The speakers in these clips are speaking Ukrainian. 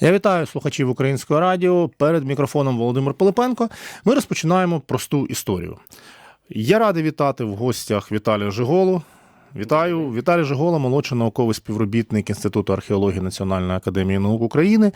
Я вітаю слухачів українського радіо. Перед мікрофоном Володимир Пилипенко. Ми розпочинаємо просту історію. Я радий вітати в гостях Віталія Жиголу. Вітаю, Віталій Жигола, молодший науковий співробітник Інституту археології Національної академії наук України.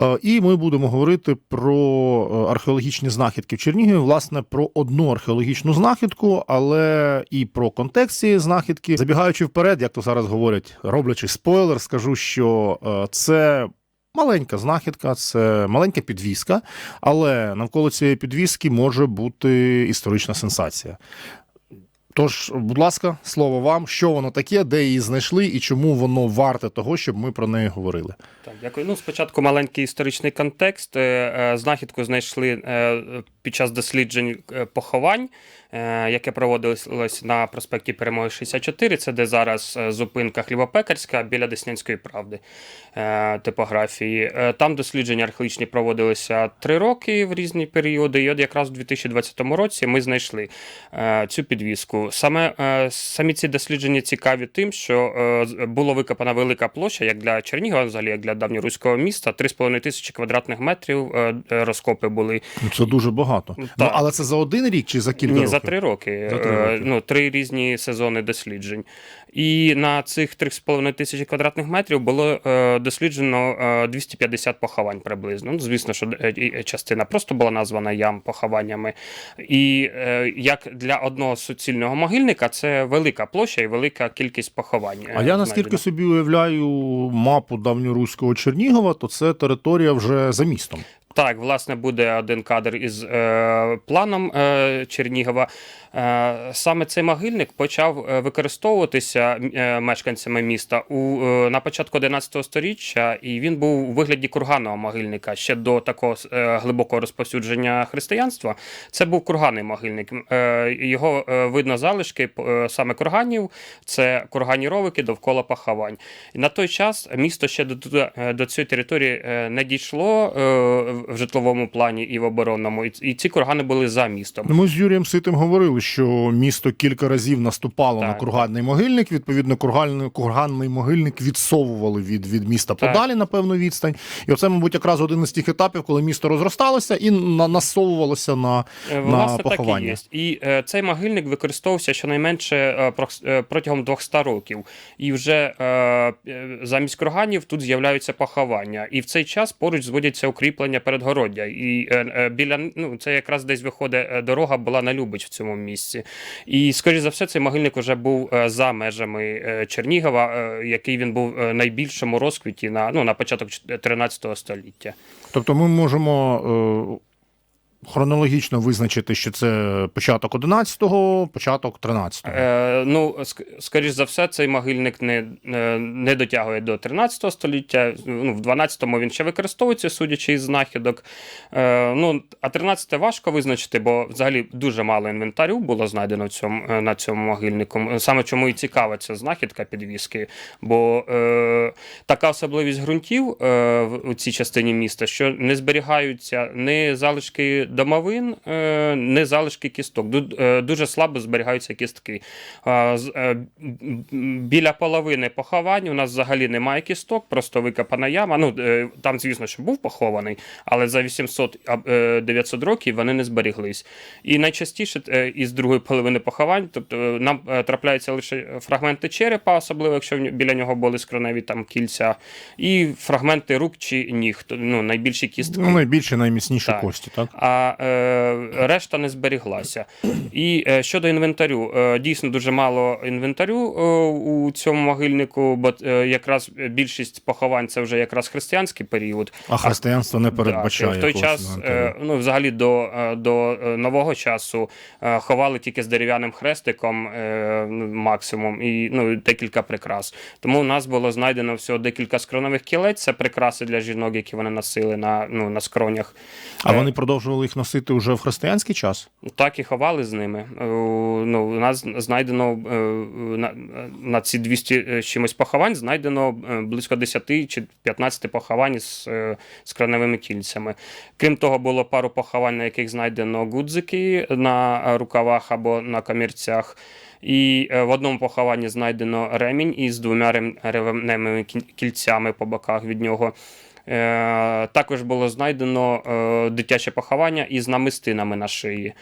Е, І ми будемо говорити про е, археологічні знахідки в Чернігові, власне, про одну археологічну знахідку, але і про контекст цієї знахідки. Забігаючи вперед, як то зараз говорять, роблячи спойлер, скажу, що е, це. Маленька знахідка, це маленька підвіска, але навколо цієї підвіски може бути історична сенсація. Тож, будь ласка, слово вам, що воно таке, де її знайшли і чому воно варте того, щоб ми про неї говорили. Так, дякую. Ну, спочатку маленький історичний контекст. Е, е, Знахідку знайшли е, під час досліджень е, поховань, е, яке проводилось на проспекті Перемоги 64. Це де зараз е, зупинка Хлібопекарська біля Деснянської правди типографії. Там дослідження археологічні проводилися три роки в різні періоди. І от якраз у 2020 році ми знайшли цю підвіску. Саме самі ці дослідження цікаві тим, що було викопана велика площа, як для Чернігова, взагалі, як для давньоруського міста, 3,5 тисячі квадратних метрів розкопи були. Ну, це дуже багато. Ну, Ну, але це за один рік чи за кілька Ні, років? за три роки. За три Е. Ну, три різні сезони досліджень. І на цих 3,5 тисячі квадратних метрів було е, досліджено е, 250 поховань приблизно. Ну, звісно, що е, частина просто була названа ям похованнями. І е, як для одного суцільного могильника, це велика площа і велика кількість поховань. е, А я наскільки собі уявляю мапу давньоруського Чернігова, то це територія вже за містом. Так, власне, буде один кадр із е, планом е, Чернігова. Е, саме цей могильник почав е, використовуватися е, мешканцями міста у, на початку 11 століття, і він був у вигляді курганного могильника ще до такого глибокого розповсюдження християнства. Це був курганний могильник. Його видно залишки саме курганів, це курганні ровики довкола поховань. На той час місто ще до, до, цієї території не дійшло в житловому плані і в оборонному, і, і ці кургани були за містом. Ну, Ми з Юрієм Ситим говорили, що місто кілька разів наступало Так. на курганний могильник. Відповідно, курганний, курганний могильник відсовували від, від міста Так. подалі на певну відстань. І оце, мабуть, якраз один із тих етапів, коли місто розросталося і на, насовувалося на, Е, на Власне, так і поховання. є. І е, цей могильник використовувався щонайменше е, е, протягом 200 років. І вже е, е, замість курганів тут з'являються поховання. І в цей час поруч зводяться укріплення передгороддя. І е, е, біля ну, це якраз десь виходить дорога була на Любич в цьому місці. І, скоріш за все, цей могильник вже був е, за межами е, Чернігова, е, який він був найбільшому розквіті на, ну, на початок 13 століття. Тобто ми можемо. Хронологічно визначити, що це початок 11-го, початок 13-го. Е, ну, ск- скоріш за все, цей могильник не, е, не дотягує до 13 століття. Ну, в 12-му він ще використовується, судячи із знахідок. Е, ну, а 13 важко визначити, бо взагалі дуже мало інвентарю було знайдено в цьому, е, на цьому могильнику. Саме чому і цікава ця знахідка підвіски, бо е, така особливість ґрунтів е, в цій частині міста, що не зберігаються ні залишки домовин, е, ні залишки кісток. Е, Дуже слабо зберігаються кістки. Е, Біля половини поховань у нас взагалі немає кісток, просто викопана яма. Ну, там, звісно, що був похований, але за 800-900 років вони не зберіглись. І найчастіше із другої половини поховань, тобто нам трапляються лише фрагменти черепа, особливо якщо біля нього були скроневі там кільця, і фрагменти рук чи ніг, ну, найбільші кістки. Ну, найбільше, найміцніші Так. кості, так? А е, решта не зберіглася. І е, щодо інвентарю, е, дійсно дуже мало інвентарю у цьому могильнику, бо якраз більшість поховань це вже якраз християнський період. А християнство не передбачає. Так, в той час, інвентарю. ну взагалі до, до нового часу ховали тільки з дерев'яним хрестиком ну, максимум і ну, декілька прикрас. Тому у нас було знайдено всього декілька скронових кілець. Це прикраси для жінок, які вони носили на, ну, на скронях. А вони продовжували їх носити вже в християнський час? Так і ховали з ними. Е, Ну, у нас знайдено е, на, на ці 200 чимось поховань знайдено е, близько 10 чи 15 поховань з, е, з краневими кільцями. Крім того, було пару поховань, на яких знайдено гудзики на рукавах або на камірцях. І е, в одному похованні знайдено ремінь із двома рем- кільцями по боках від нього. Е, Також було знайдено е, дитяче поховання із намистинами на шиї.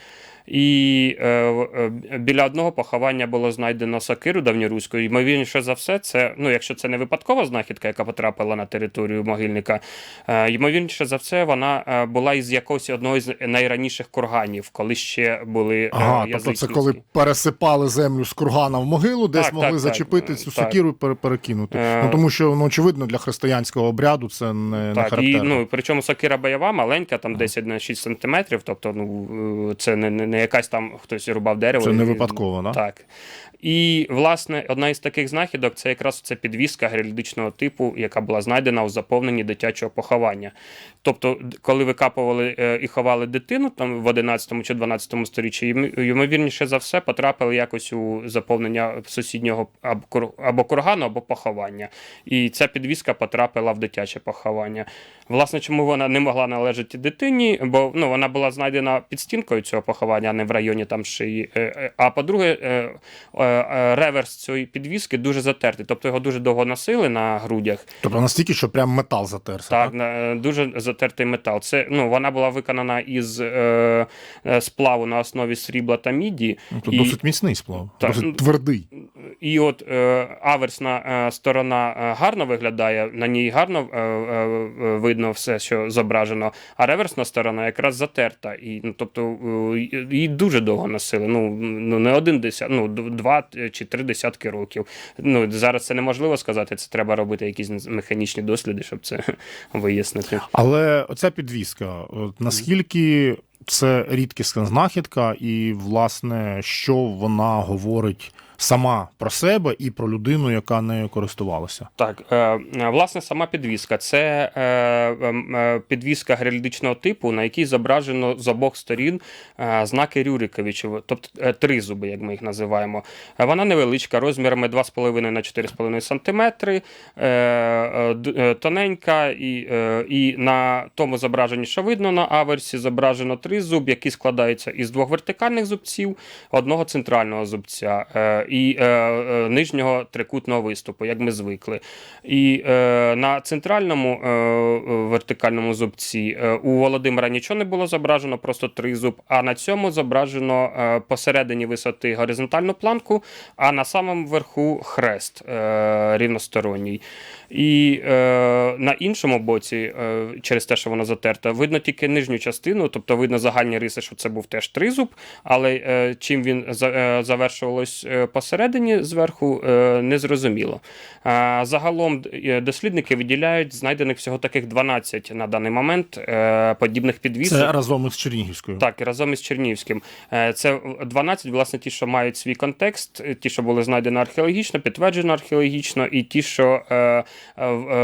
І е, е, біля одного поховання було знайдено сокиру давньоруську. Ймовірніше за все, це, ну, якщо це не випадкова знахідка, яка потрапила на територію могильника, е, ймовірніше за все, вона е, була із якогось одного з найраніших курганів, коли ще були е, Ага, тобто це коли пересипали землю з кургана в могилу, десь Так, могли так, зачепити так, цю так. сокіру і перекинути. Е, Ну тому що ну очевидно для християнського обряду це не, не Так, і, ну, причому сокира бойова, маленька, там 10 на 6 сантиметрів, тобто ну, е, це не, не, не якась там хтось рубав дерево. Це не випадково, да? Так. І, власне, одна із таких знахідок це якраз ця підвіска геральдичного типу, яка була знайдена у заповненні дитячого поховання. Тобто, коли викапували е, і ховали дитину там в 11 чи 12 сторіччі, ймовірніше за все потрапили якось у заповнення сусіднього або кургану, або поховання. І ця підвіска потрапила в дитяче поховання. Власне, чому вона не могла належати дитині? Бо ну, вона була знайдена під стінкою цього поховання, а не в районі там шиї. Е, е, А по-друге, е, реверс цієї підвіски дуже затертий, тобто його дуже довго носили на грудях. Тобто настільки, що прям метал затерся. Так, е, дуже затертий метал. Це ну вона була виконана із е, сплаву на основі срібла та міді. Ну, Тут І- досить міцний сплав, Так, ну, досить твердий. І от е, аверсна е, сторона гарно виглядає, на ній гарно е, е, е, видно все, що зображено, а реверсна сторона якраз затерта. І, ну, тобто е, її дуже довго носили. Ну, ну не один десят, ну, два чи три десятки років. Ну, зараз це неможливо сказати, це треба робити якісь механічні досліди, щоб це вияснити. Але оця підвіска, от наскільки це рідкісна знахідка, і, власне, що вона говорить сама про себе і про людину, яка нею користувалася? Так, е, е, власне, сама підвіска. Це е, підвіска геральдичного типу, на якій зображено з обох сторін знаки Рюриковичів, тобто е, тризуби, як ми їх називаємо. Вона невеличка, розмірами 2,5 на 4,5 см, тоненька, і, і на тому зображенні, що видно на аверсі, зображено тризуб, який складається із двох вертикальних зубців, одного центрального зубця і е, е, нижнього трикутного виступу, як ми звикли. І е, на центральному е, вертикальному зубці е, у Володимира нічого не було зображено, просто тризуб, а на цьому зображено е, посередині висоти горизонтальну планку, а на самому верху хрест е, рівносторонній. І е, на іншому боці, е, через те, що воно затерто, видно тільки нижню частину, тобто видно загальні риси, що це був теж тризуб, але е, чим він е, завершувалось е, посередині зверху, е, не зрозуміло. Е, загалом е, дослідники виділяють знайдених всього таких 12 на даний момент е, подібних підвісок. Це разом із Чернігівською. Так, і разом із Чернівським. Е, Це 12, власне, ті, що мають свій контекст, ті, що були знайдені археологічно, підтверджено археологічно, і ті, що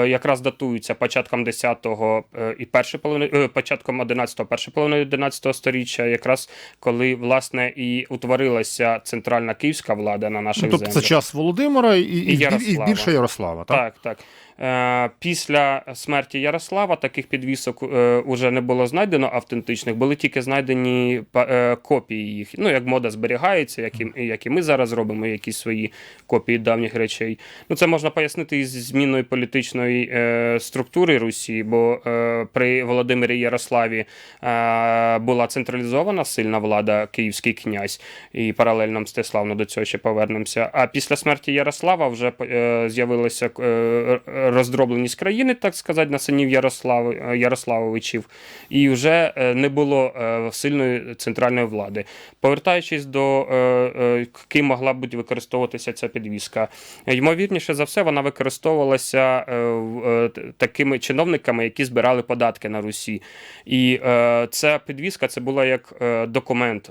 якраз датуються початком 10-го е, і першої половини, початком 11-го, першої половини 11-го сторіччя, якраз коли, власне, і утворилася центральна київська влада на наших Ну, тобто землях. це час Володимира і, і, і, і більше Ярослава, так? Так, так. Е, після смерті Ярослава таких підвісок е, уже не було знайдено автентичних, були тільки знайдені е, копії їх. Ну, як мода зберігається, як і, як і ми зараз робимо якісь свої копії давніх речей. Ну, це можна пояснити із зміною політичної е, структури Русі, бо е, при Володимирі Ярославі е, була централізована сильна влада, київський князь, і паралельно Мстислав, ну, до цього ще повернемося. А після смерті Ярослава вже е, з'явилася е, роздробленість країни, так сказати, на синів Ярослави, е, Ярославовичів, і вже е, не було е, сильної центральної влади. Повертаючись до ким могла бути використовуватися ця підвіска, ймовірніше за все, вона використовувалася такими чиновниками, які збирали податки на Русі. І ця підвіска це була як документ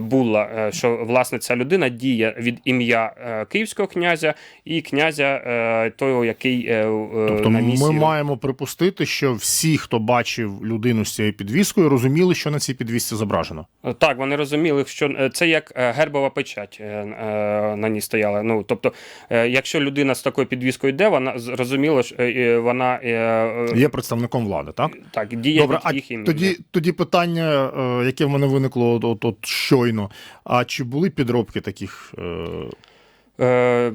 була, що власне ця людина діє від ім'я київського князя і князя того, який Тобто на ми маємо припустити, що всі, хто бачив людину з цією підвіскою, розуміли, що на цій підвісці зображено. Так, вони розуміли, що е, це як е, гербова печать е, е, на ній стояла. Ну, тобто, е, якщо людина з такою підвіскою йде, вона зрозуміло, що е, е, вона е, е, Є представником влади, так? так, діє Добре, від їх імені. тоді, тоді питання, е, яке в мене виникло от, от, от щойно. А чи були підробки таких? е, Е,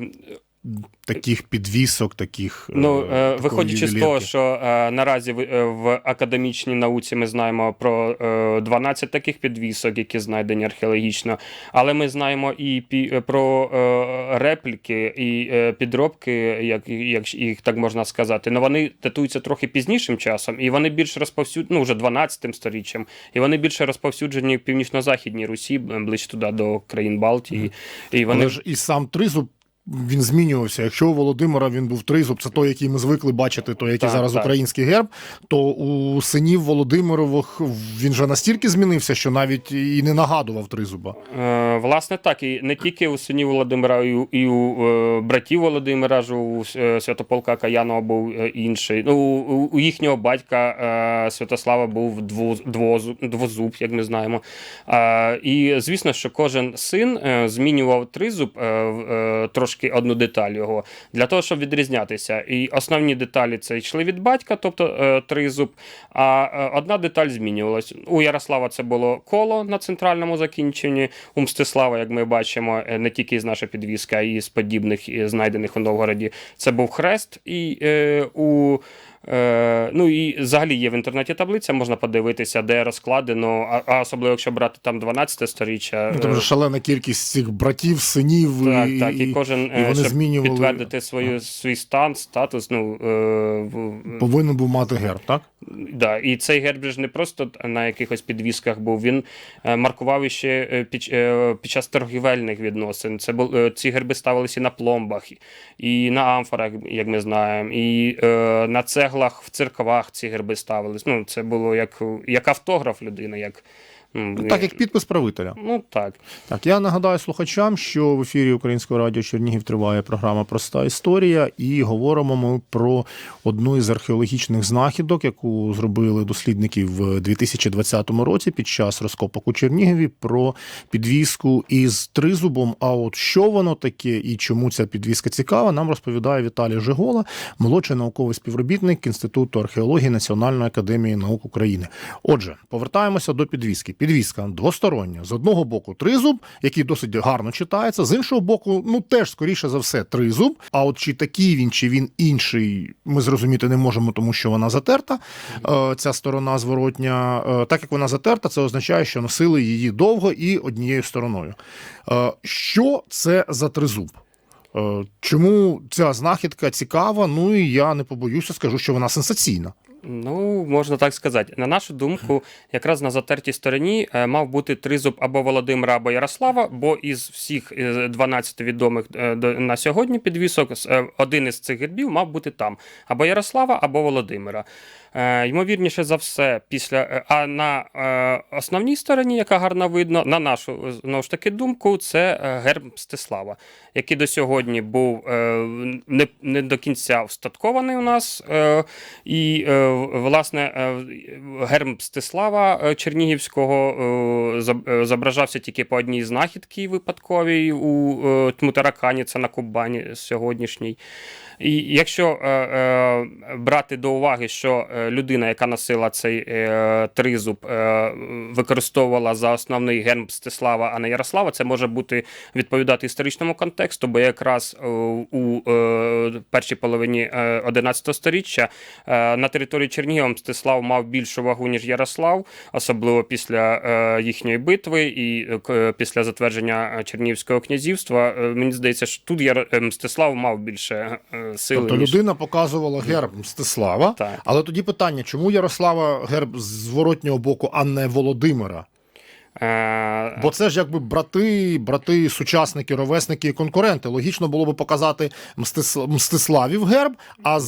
таких підвісок, таких. Ну, е, е, такої виходячи з того, що е, наразі в, е, в академічній науці ми знаємо про е, 12 таких підвісок, які знайдені археологічно, але ми знаємо і пі, е, про е, репліки і е, підробки, як, як їх так можна сказати. Ну вони датуються трохи пізнішим часом, і вони більш розповсюджені, ну вже 12 сторіччям, і вони більше розповсюджені в північно-західній Русі, ближче туди до країн Балтії. І вони Але ж і сам тризуб. Він змінювався. Якщо у Володимира він був тризуб, це той, який ми звикли бачити, той, який Так, зараз так. український герб, то у синів Володимирових він же настільки змінився, що навіть і не нагадував тризуба. Е, Власне, так, і не тільки у синів Володимира, і у, і у е, братів Володимира, ж у е, Святополка Каянова був е, інший. Ну, у, у їхнього батька е, Святослава був двоз, двозуб, двозуб, як ми знаємо. Е, і звісно, що кожен син е, змінював тризуб е, е, трошки одну деталь його для того, щоб відрізнятися. І основні деталі це йшли від батька, тобто е, тризуб, а е, одна деталь змінювалась. У Ярослава це було коло на центральному закінченні. У Мстислава, як ми бачимо, е, не тільки з нашої підвіски, а й з подібних знайдених у Новгороді, це був хрест. І у ну і взагалі є в інтернеті таблиця, можна подивитися, де розкладено, а, особливо якщо брати там 12 сторіччя. Ну, Там е, же шалена кількість цих братів, синів, так, і, так, і кожен, і е, вони щоб змінювали. підтвердити свою, свій стан, статус. Ну, е, в- Повинен був мати герб, так? Да, і цей герб не просто на якихось підвісках був. Він е, маркував іще е, під, е, під час торгівельних відносин. Це бу, ці герби ставилися і на пломбах, і на амфорах, як ми знаємо, і е, на цеглах в церквах ці герби ставились. Ну, це було як, як автограф людини, як. Ну, Так, як підпис правителя. Ну так. Так, я нагадаю слухачам, що в ефірі Українського радіо Чернігів триває програма Проста історія, і говоримо ми про одну із археологічних знахідок, яку зробили дослідники в 2020 році під час розкопок у Чернігові про підвіску із тризубом. А от що воно таке і чому ця підвіска цікава, нам розповідає Віталій Жигола, молодший науковий співробітник Інституту археології Національної академії наук України. Отже, повертаємося до підвіски. Підвіска двостороння. З одного боку тризуб, який досить гарно читається, з іншого боку, ну теж скоріше за все тризуб. А от чи такий він, чи він інший, ми зрозуміти не можемо, тому що вона затерта. Е, Ця сторона зворотня, Е, так як вона затерта, це означає, що носили її довго і однією стороною. Е, Що це за тризуб? Чому ця знахідка цікава? Ну і я не побоюся, скажу, що вона сенсаційна. Ну, можна так сказати. На нашу думку, якраз на затертій стороні е, мав бути тризуб або Володимира, або Ярослава, бо із всіх е, 12 відомих е, на сьогодні підвісок е, один із цих гербів мав бути там: або Ярослава, або Володимира. Е, Ймовірніше за все, після е, а на е, основній стороні, яка гарно видно, на нашу е, знову ж таки думку, це е, герб Мстислава, який до сьогодні був е, не, не до кінця встаткований у нас. Е, і, е, власне, герм герб Мстислава е, Чернігівського е, зоб- е, зображався тільки по одній знахідці випадковій у е, Тмутаракані, це на Кубані сьогоднішній. І якщо е, е, брати до уваги, що е, людина, яка носила цей е, тризуб, е, використовувала за основний герб Мстислава, а не Ярослава, це може бути відповідати історичному контексту, бо якраз е, у е, першій половині е, 11 століття е, на території Чернігова Мстислав мав більшу вагу, ніж Ярослав, особливо після е, їхньої битви і е, після затвердження е, Чернігівського князівства. Е, Мені здається, що тут е, Мстислав мав більше е, сили. Тобто людина показувала герб Мстислава, Так. але тоді питання: чому Ярослава герб з зворотнього боку, а не Володимира? Е, Бо це ж якби брати, брати, сучасники, ровесники і конкуренти. Логічно було би показати Мстис- Мстиславів герб, а з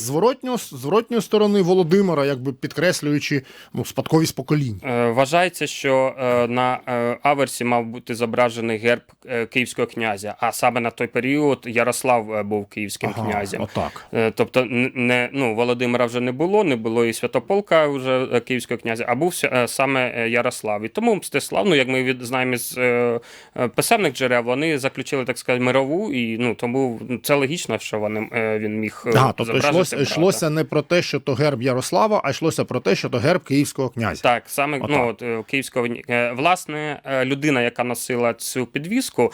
зворотньої сторони Володимира, якби підкреслюючи ну, спадковість поколінь. Е, Вважається, що е, на аверсі мав бути зображений герб київського князя, а саме на той період Ярослав був київським князем. Отак. Тобто, не ну Володимира вже не було, не було і Святополка вже київського князя, а був саме Ярослав. І тому Мстислав, ну ну як ми знаємо з е, е, писемних джерел, вони заключили так сказати мирову, і ну тому це логічно, що вони е, він міг Ага, тобто йшлося, йшлося не про те, що то герб Ярослава, а йшлося про те, що то герб київського князя. Так, саме Отак. ну, от, київського власне людина, яка носила цю підвіску,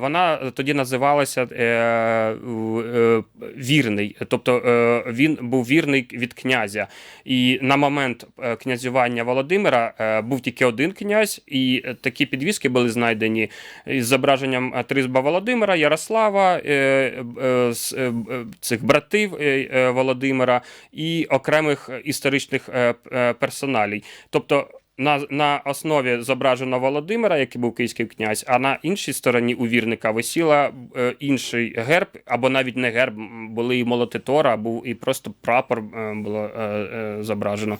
вона тоді називалася вірний, тобто він був вірний від князя. І на момент князювання Володимира був тільки один князь, і е, такі підвіски були знайдені із зображенням тризба Володимира, Ярослава, е, е, цих братів Володимира і окремих історичних персоналій. Тобто на, на основі зображено Володимира, який був київський князь, а на іншій стороні у вірника висіла е, інший герб, або навіть не герб, були і молотитора, був і просто прапор е, було е, е, зображено.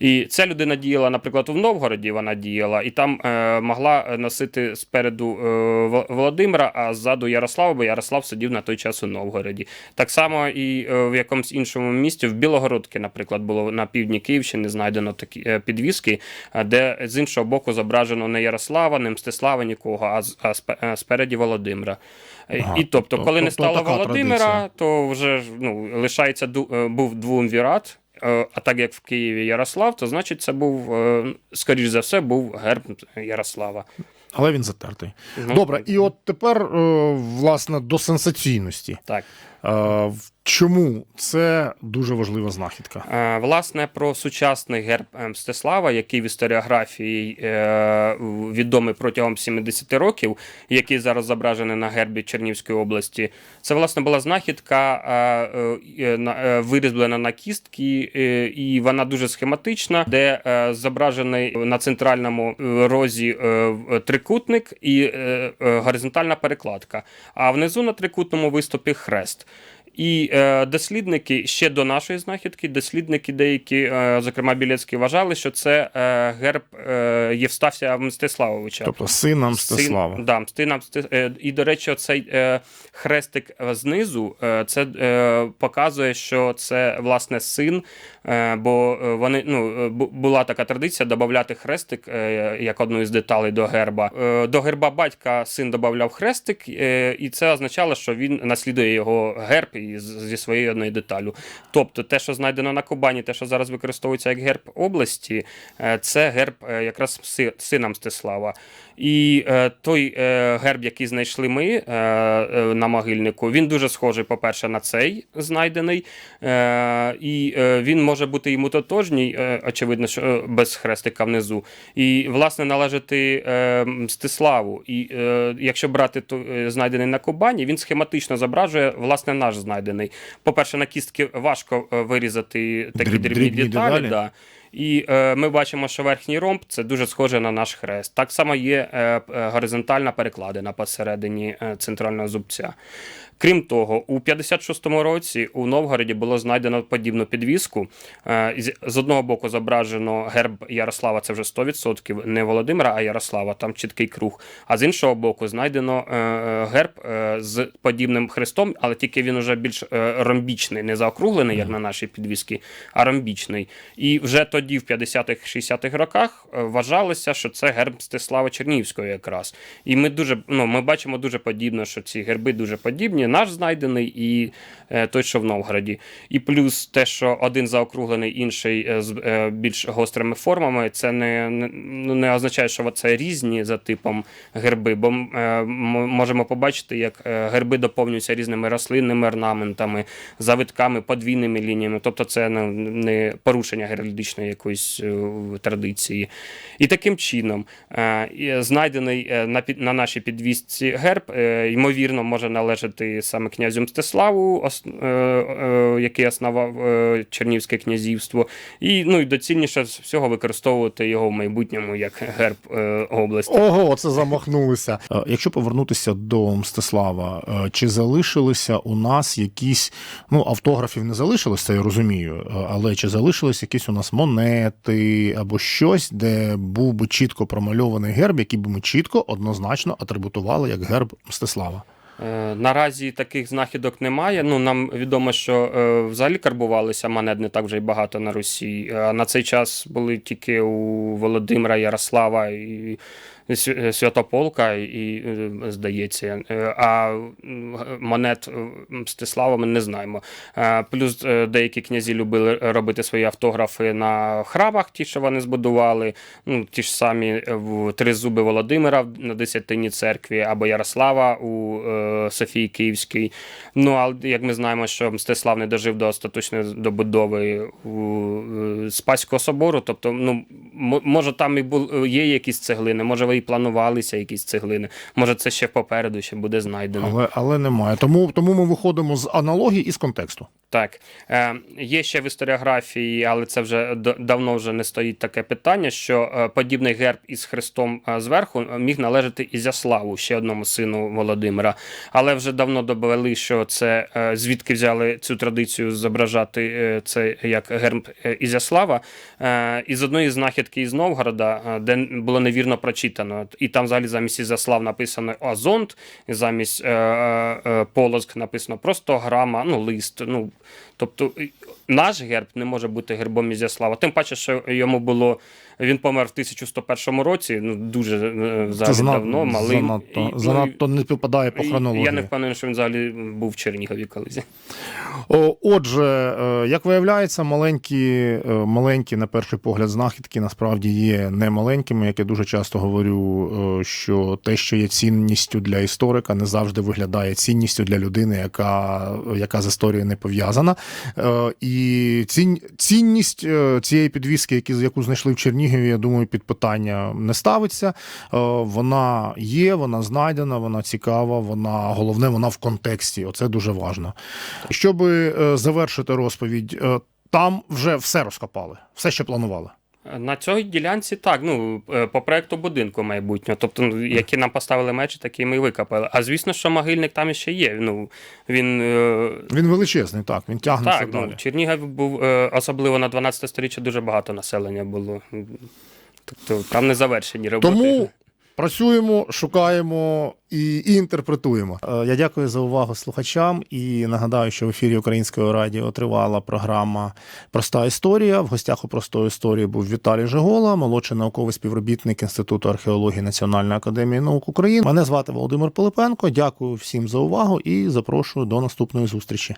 І ця людина діяла, наприклад, у Новгороді вона діяла, і там е, могла носити спереду е, Володимира, а ззаду Ярослава, бо Ярослав сидів на той час у Новгороді. Так само і е, в якомусь іншому місті, в Білогородці, наприклад, було на півдні Київщини знайдено такі е, підвіски, е, де з іншого боку зображено не Ярослава, не Мстислава нікого, а, з- а е, спереді Володимира. Е, Ага, і тобто, тобто- коли не тобто стало Володимира, традиція. то вже ну, лишається е, був двумвірат. Е, А так як в Києві Ярослав, то значить це був, е, скоріш за все, був герб Ярослава. Але він затертий. Ну, Добре, і от тепер, е, власне, до сенсаційності. Так. Е, Чому це дуже важлива знахідка? Е, Власне, про сучасний герб е, Мстислава, який в історіографії е, відомий протягом 70 років, який зараз зображений на гербі Чернівської області, це власне була знахідка, на- вирізблена на кістки, і вона дуже схематична, де зображений на центральному розі трикутник і горизонтальна перекладка. А внизу на трикутному виступі хрест. І е, дослідники ще до нашої знахідки, дослідники деякі, е, зокрема Білецький, вважали, що це е, герб е, Євстафія Мстиславовича. Тобто сина Мстислава. Син, да, Мстина Мсти... е, І, до речі, цей е, хрестик е, знизу е, це е, показує, що це власне син, е, бо е, вони ну, була така традиція додати хрестик е, як одну із деталей до герба. Е, До герба батька син додав хрестик, е, і це означало, що він наслідує його герб зі своєю одною деталю. Тобто, те, що знайдено на Кубані, те, що зараз використовується як герб області, е, це герб е, якраз сина Мстислава. І е, той герб, який знайшли ми на могильнику, він дуже схожий, по-перше, на цей знайдений. І він може бути йому тотожній, очевидно, що без хрестика внизу. І, власне, належати Мстиславу. І якщо брати знайдений на Кубані, він схематично зображує власне наш знайдений. По-перше, на кістки важко е, вирізати такі Дріб- дрібні, дрібні деталі. деталі. Да. І е, ми бачимо, що верхній ромб це дуже схоже на наш хрест. Так само є е, е, горизонтальна перекладина посередині е, центрального зубця. Крім того, у 56-му році у Новгороді було знайдено подібну підвіску. Е, з- одного боку зображено герб Ярослава, це вже 100%, не Володимира, а Ярослава, там чіткий круг. А з іншого боку, знайдено е, е, герб з подібним хрестом, але тільки він уже більш ромбічний, не заокруглений, як на нашій підвісці, а ромбічний. І вже тоді, в 50-х, 60-х роках, вважалося, що це герб Мстислава Чернігівського якраз. І ми дуже ну, ми бачимо дуже подібно, що ці герби дуже подібні. Наш знайдений і е, той, що в Новгороді. І плюс те, що один заокруглений, інший е, з е, більш гострими формами, це не, ну, не означає, що це різні за типом герби, бо ми можемо побачити, як герби доповнюються різними рослинними орнаментами, завитками, подвійними лініями. Тобто це ну, не порушення геральдичної якоїсь традиції. І таким чином знайдений на, на нашій підвісці герб, ймовірно, може належати саме князю Мстиславу, ос, е, е, який основав е, Чернівське князівство. І ну, і доцільніше всього використовувати його в майбутньому як герб е, області. Ого, це замахнулися. Якщо повернутися до Мстислава, чи залишилися у нас якісь, ну, автографів не залишилось, це я розумію, але чи залишились якісь у нас монети або щось, де був би чітко промальований герб, який би ми чітко однозначно атрибутували як герб Мстислава? Е, Наразі таких знахідок немає. Ну нам відомо, що е, взагалі карбувалися монет не так вже й багато на Русі. На цей час були тільки у Володимира, Ярослава і Святополка, і, е, здається. Е, А монет е, Мстислава ми не знаємо. Е, Плюс е, деякі князі любили робити свої автографи на храмах, ті, що вони збудували. Ну, ті ж самі е, в Тризуби Володимира на Десятині церкві або Ярослава у е, Софії Київській. Ну, але як ми знаємо, що Мстислав не дожив до остаточної добудови е, Спаського собору. Тобто, ну, може, там і є якісь цеглини, може, ви і планувалися якісь цеглини, може, це ще попереду ще буде знайдено. Але, але немає. Тому, тому ми виходимо з аналогії і з контексту. Так, е, є ще в історіографії, але це вже давно вже не стоїть таке питання, що е, подібний герб із хрестом е, зверху міг належати Ізяславу, ще одному сину Володимира. Але вже давно довели, що це е, звідки взяли цю традицію зображати е, це як герб е, Ізяслава. Е, із одної знахідки із Новгорода, е, де було невірно прочитано. І там взагалі замість Ізяслав написано Азонт, замість е, е, Полоск написано просто грама, ну, лист. Ну, тобто наш герб не може бути гербом Ізяслава. Тим паче, що йому було. Він помер в 1101 році, ну дуже е, взагалі Це занад- давно, малий. занадто, І, ну, занадто не співпадає по хронології. Я не впевнений, що він взагалі був в Чернігові колись. Отже, е, як виявляється, маленькі, е, маленькі, на перший погляд, знахідки насправді є не маленькими. Як я дуже часто говорю, е, що те, що є цінністю для історика, не завжди виглядає цінністю для людини, яка, яка з історією не пов'язана. Е, І цінність е, цієї підвіски, яку знайшли в Чернігові, я думаю, під питання не ставиться. Е, Вона є, вона знайдена, вона цікава, вона головне, вона в контексті. Оце дуже важливо. Щоб е, завершити розповідь, е, там вже все розкопали, все, що планували. На цій ділянці так, ну е, по проекту будинку майбутнього. Тобто, ну, які нам поставили мечі, такі ми і викопали. А звісно, що могильник там ще є. Ну він е, Він величезний, так, він тягнеться так, ну, далі. Чернігів був е, особливо на 12 сторіччя дуже багато населення було. Тобто там не завершені роботи. Тому працюємо, шукаємо і, і інтерпретуємо. Е, Я дякую за увагу слухачам і нагадаю, що в ефірі Українського радіо тривала програма Проста історія. В гостях у простої історії був Віталій Жигола, молодший науковий співробітник Інституту археології Національної академії наук України. Мене звати Володимир Пилипенко. Дякую всім за увагу і запрошую до наступної зустрічі.